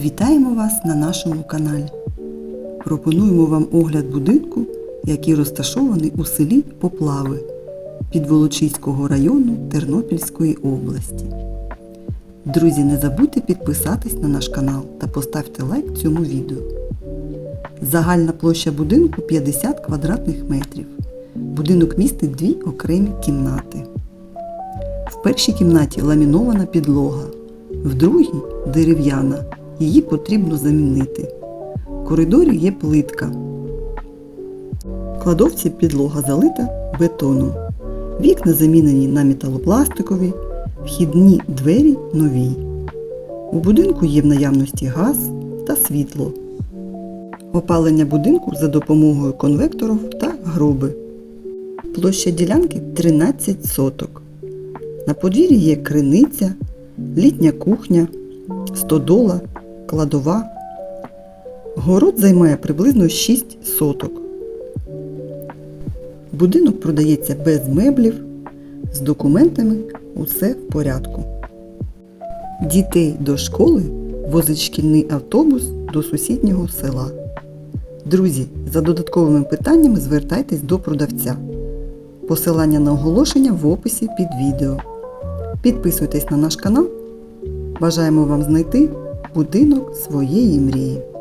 Вітаємо вас на нашому каналі. Пропонуємо вам огляд будинку, який розташований у селі Поплави Підволочиського району Тернопільської області. Друзі, не забудьте підписатись на наш канал та поставте лайк цьому відео. Загальна площа будинку 50 квадратних метрів. Будинок містить дві окремі кімнати. В першій кімнаті ламінована підлога, в другій дерев'яна. Її потрібно замінити. В коридорі є плитка. В кладовці підлога залита бетоном. Вікна замінені на металопластикові, вхідні двері нові. У будинку є в наявності газ та світло. Опалення будинку за допомогою конвекторів та гроби. Площа ділянки 13 соток. На подвір'ї є криниця, літня кухня, стодола, кладова. Город займає приблизно 6 соток. Будинок продається без меблів, з документами усе в порядку. Дітей до школи возить шкільний автобус до сусіднього села. Друзі, за додатковими питаннями звертайтесь до продавця. Посилання на оголошення в описі під відео. Підписуйтесь на наш канал. Бажаємо вам знайти будинок своєї мрії.